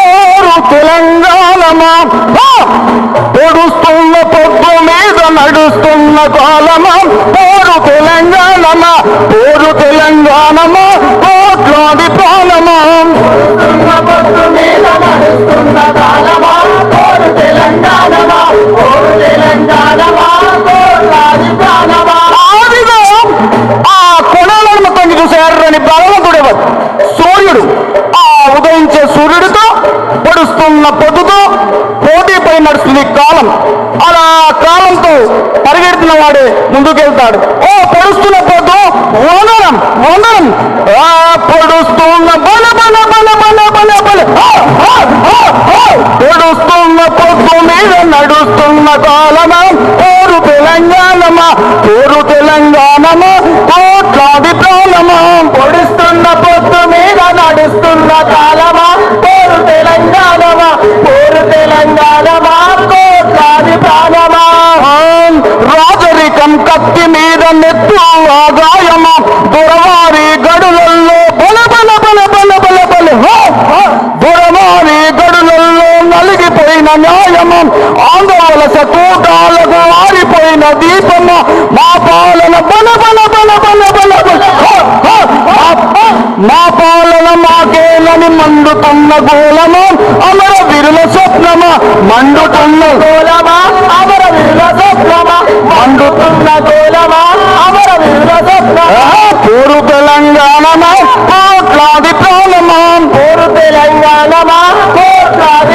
ఓరు తెలంగాణమా ఆ! పొడుస్తున్న పొద్దు మీద నడుస్తున్న కాలమా ఓరు తెలంగాణమా ఓరు తెలంగాణమా వాడే ముందుకెళ్తాడు. ఓ పొడుస్తున్న పొద్దు వందనం వందనం. ఆ పొడుస్తున్న బల బల బల బల బల బల. ఆ, పొడుస్తున్న పొద్దు మీద నడుస్తున్న కాలమా? ఓ తెలంగాణమా ఓరు తెలంగాణమా కోట్లాది ప్రాణమా పొడుస్తున్న పొద్దు మీద నడుస్తున్న కాలమా ఓరు తెలంగాణమా ఓరు తెలంగాణమా కోట్లాది ప్రాణమా రాజరికం కత్తి మీద నెత్తు ఆగాయమా దొరవారి గడులల్లో బల బల బల బల బల బల హో! హో! దొరవారి గడులల్లో నలిగిపోయిన న్యాయము ఆందోళన కూటాలకు ఆరిపోయిన దీపము మా పాలన బల బల బల బల బల బల హో! హో! మా- మా పాలన మాకేనని మండుతున్న గోళమా అమర విరుల స్వప్నమా? మండుతున్న గోళమా అమర విరుల స్వప్నమా? మండుతున్న గోళమా అమర విరుల స్వప్నమా? పూరు తెలంగాణమా? కోట్లాది ప్రాణమా? పూరు తెలంగాణమా? కోట్లాది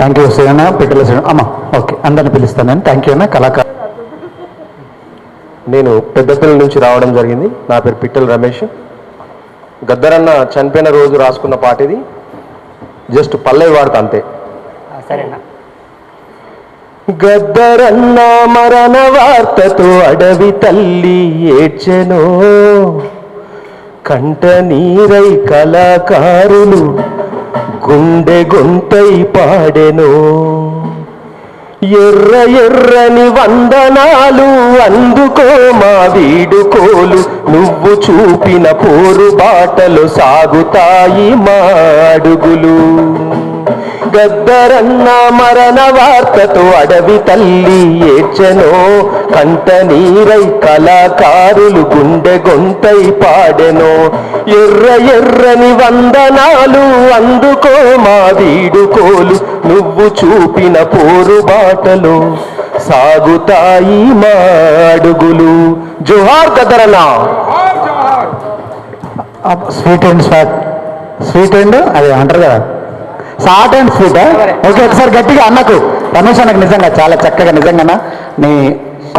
థ్యాంక్ యూ శ్రీరణ పిట్టల శ్రీరణ అమ్మ ఓకే అందరిని పిలుస్తాను థ్యాంక్ యూ అన్న. కళాకారు నేను పెద్దపల్లి నుంచి రావడం జరిగింది. నా పేరు పిట్టల రమేష్. గద్దరన్న చనిపోయిన రోజు రాసుకున్న పాట ఇది. జస్ట్ పల్లవి వాడతా అంతే. సరేనా. గద్దరన్న మరణ వార్తతో అడవి తల్లి ఏడ్చెనో. కంట నీరై కళాకారులు గుండె గొంతై పాడెను. ఎర్ర ఎర్రని వందనాలు అందుకో మా వీడుకోలు నువ్వు చూపిన పోరు బాటలు సాగుతాయి మా అడుగులు. గద్దరన్న మరణ వార్తతో అడవి తల్లి ఏడ్చెనో కంట నీరై కళాకారులు గుండె గొంతై పాడెనో. ఎర్ర ఎర్రని వందనాలు అందుకో మా వీడుకోలు నువ్వు చూపిన పోరు బాటలు. సాగుతాయి మా అడుగులు. జోహార్ గద్దరన్నా. Sweet and swat sweet and అది అంటారు కదా. సాట్ అండ్ స్వీట్ ఓకే ఒకసారి గట్టిగా అన్నకు. రమేష్ అన్నకు నిజంగా చాలా చక్కగా నిజంగా నీ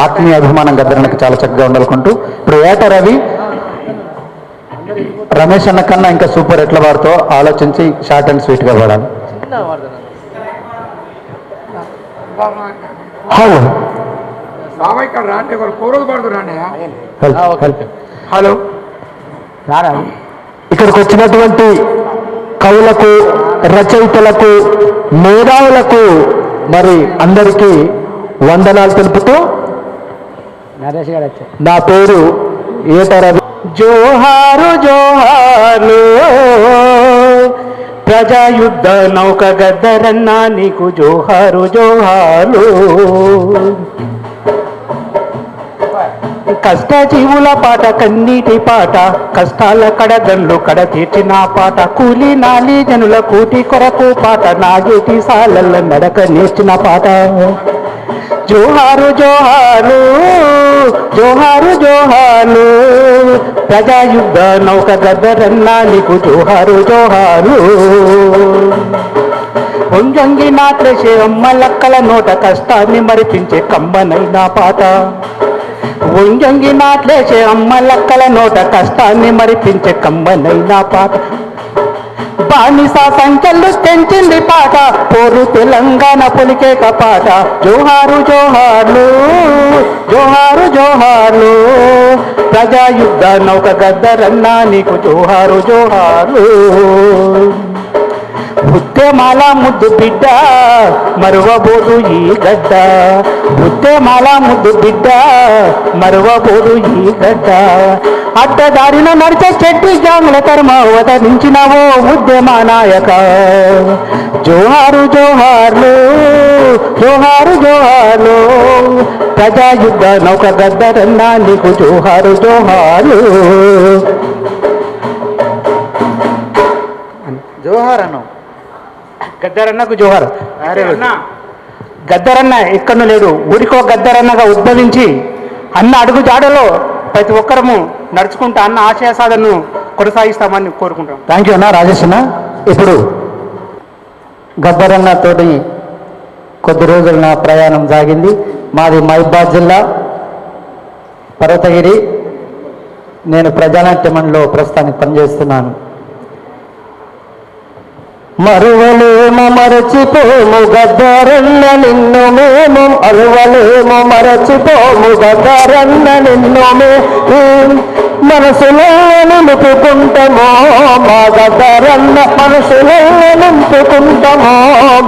ఆత్మీయ అభిమానం గద్దరన్నకు చాలా చక్కగా ఉండాలనుకుంటూ. ఇప్పుడు ఏట రవి రమేష్ అన్న కన్నా ఇంకా సూపర్ ఎట్లా వాడుతో ఆలోచించి షార్ట్ అండ్ స్వీట్గా వాడాలి. హలో బాబాయ్ ఇక్కడ రాండి ఒకరు కూరలు పడుతు రాండి హలో హలో ఇక్కడికి వచ్చినటువంటి కవులకు రచయితలకు మేధావులకు మరి అందరికీ వందనాలు తెలుపుతూ నా పేరు ఏటరవి. జోహారు జోహారు ప్రజాయుద్ధ నౌక గద్దరన్నా నీకు జోహారు జోహారు కష్ట జీవుల పాట కన్నీటి పాట కష్టాల కడదండ్లు కడ తీర్చిన పాట కూలి నాలి జనుల కూటి కొరకు పాట నాగేటి సాలల్ల నడక నేర్చిన పాట. జోహారు జోహారు జోహారు జోహారు ప్రజాయుద్ధ నౌక గద్దరన్నా నీకు జోహారు జోహారు ఉంజంగి నాట్లేసే అమ్మ లక్కల నోట కష్టాన్ని మరిపించే కమ్మనైన పాట. ఉంజంగి నాట్లేసే అమ్మ లక్కల నోట కష్టాన్ని మరిపించే కమ్మనైన పాట. బానిస సంచలు తెంచింది పాట పోరు తెలంగాణ పొలికేక కపాట జోహారు జోహార్లు జోహారు జోహార్లు ప్రజాయుద్ధ నౌక గద్దరన్నా నీకు జోహారు జోహార్లు. ఉద్యమ ముత్యమాల ముద్దు బిడ్డ మరువబోదు ఈ గడ్డ. ముత్యమాల ముద్దు బిడ్డ మరువబోదు ఈ గడ్డ. అడ్డదారిన నడిచే చెట్టి జాముల కర్మ అవతరించినవో ఉద్యమ నాయక. జోహారు జోహార్లు జోహారు జోహార్లు ప్రజాయుద్ధ నౌక గద్దరన్నా నీకు జోహారు జోహార్లు. జోహార్ అన్నావు. గద్దరన్నకు జోహార్. గద్దరన్న ఎక్కడో లేడు. ఊరికో గద్దరన్నగా ఉద్భవించి అన్న అడుగు జాడలో ప్రతి ఒక్కరము నడుచుకుంటూ అన్న ఆశయ సాధనను కొనసాగిస్తామని కోరుకుంటాం థ్యాంక్ యూ అన్న రాజేష్ అన్న. ఇప్పుడు గద్దరన్న తోటి కొద్ది రోజులు నా ప్రయాణం సాగింది. మాది మహిబాద్ జిల్లా పర్వతగిరి. నేను ప్రజానాట్యమంలో ప్రస్తుతానికి పనిచేస్తున్నాను. మరువలేము మరచిపోము గద్దరన్న నిన్ను మేము. మరువలేము మరచిపోము గద్దరన్న నిన్ను మేము. మనసులో నింపుకుంటామో మా గద్దరన్న మనసులో నింపుకుంటామో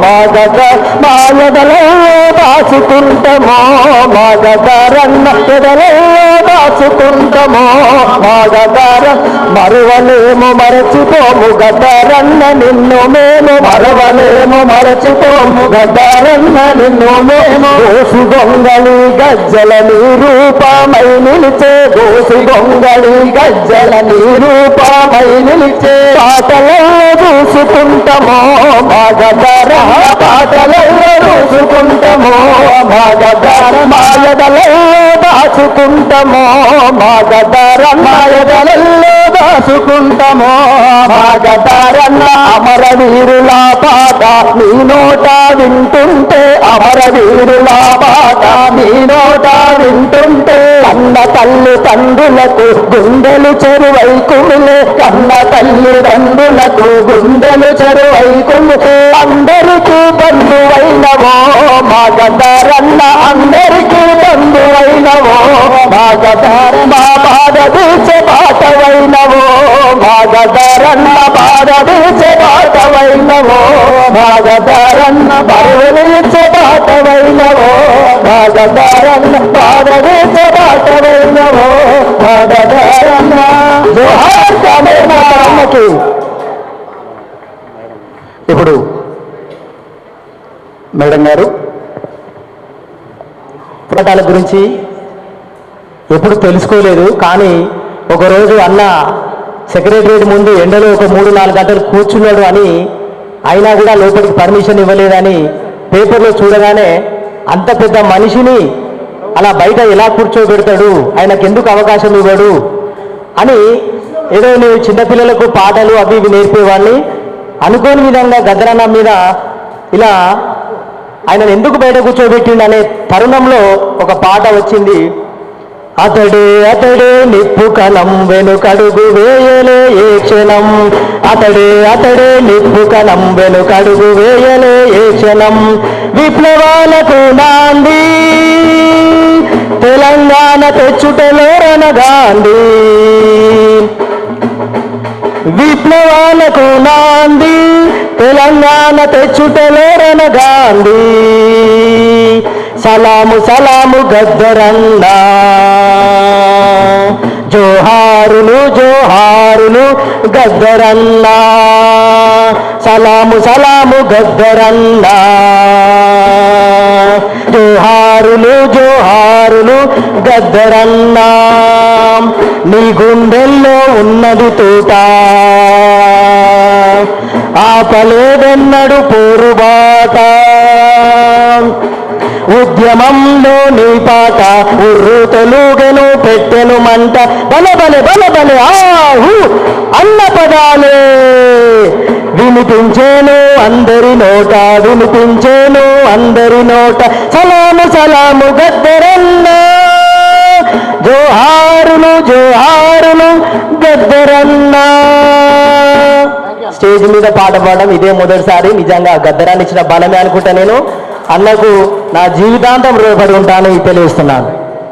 మా గద్ద మా ఎదలో దాచుకుంటామో మా గద్దరన్న ఎదలో దాచుకుంటామో మా గద్దర మరువలేము మరచిపోము గద్దారన్న నిన్ను మేము మరవలేము మరచిపోము గద్దారన్న నిన్ను మేము. దోసు గొంగళి గజ్జలని రూపమై నిలిచే దోసు గొంగళి గజ్జలని రూపమై నిలిచే. పాటలలో చూసుకుంటామో మా పాటలలో చూసుకుంటామో మా మాయదలో దాచుకుంటాము. మా గద్దర మాయదలలో దాచుకుంటామో. మా అమర అమరవీరుల పాట నీ నోట వింటుంటే అమర అమరవీరుల పాట నీ నోట వింటుంటే. కన్న తల్లి తండ్రులకు గుండెలు చెరువై కుమిలే. కన్న తల్లి తండ్రులకు గుండెలు చెరువై కుమిలే. అందరికీ బంధువైనవో మా గద్దరన్న అందరికీ బంధువైనవో మా గద్దర మా బాధ తీర్చే పాటవైనవో భాగధరణ గద్దరన్న బాధ తీర్చే పాటవైనవో మా గద్దరన్న పాటవైనవో మా గద్దరన్న పాటవైనవో మా గద్దరన్న జోహార్ కమలకి ఇప్పుడు మేడం గారు పోరాటాల గురించి ఎప్పుడు తెలుసుకోలేదు కానీ ఒకరోజు అన్న సెక్రటరేట్ ముందు ఎండలో ఒక మూడు నాలుగు గంటలు కూర్చున్నాడు అని అయినా కూడా లోపలికి పర్మిషన్ ఇవ్వలేదని పేపర్లో చూడగానే అంత పెద్ద మనిషిని అలా బయట ఎలా కూర్చోబెడతాడు ఆయనకు ఎందుకు అవకాశం ఇవ్వడు అని ఏదో నేను చిన్నపిల్లలకు పాటలు అవి ఇవి నేర్పేవాడిని. అనుకోని విధంగా గద్దరన్న మీద ఇలా ఆయన ఎందుకు బయట కూర్చోబెట్టిండు అనే తరుణంలో ఒక పాట వచ్చింది. అతడే అతడే నిప్పు కణం వెనుకడుగు వేయలే ఏ క్షణం. అతడే అతడే నిప్పు కణం వెనుకడుగు వేయలే ఏ క్షణం. విప్లవాలకు నాంది. తెలంగాణ తెచ్చుటలో రణగాంధీ విప్లవాలకు నాంది. తెలంగాణ తెచ్చుటలో రణగాంధీ సలాము సలాము గద్దరన్నా జోహారులు జోహారులు గద్దరన్నా సలాము సలాము గద్దరన్నా జోహారులు జోహారులు గద్దరన్నా నీ గుండెల్లో ఉన్నది తోట. ఆపలేదన్నడు పోరుబాట. ఉద్యమంలో నీ పాట ఉర్రు తెలుగెను పెట్టెను మంట. బల బలె బల బలె ఆహు అన్న పదాలే. వినిపించేను అందరి నోట వినిపించేను అందరి నోట. సలాము సలాము గద్దరన్నా జోహారులు జోహారులు గద్దరన్నా. స్టేజ్ మీద పాట పాడడం ఇదే మొదటిసారి. నిజంగా గద్దరాన్ని ఇచ్చిన బలమే అనుకుంటా నేను. అన్నకు నా జీవితాంతం రుణపడి ఉంటానని తెలియజేస్తున్నాను.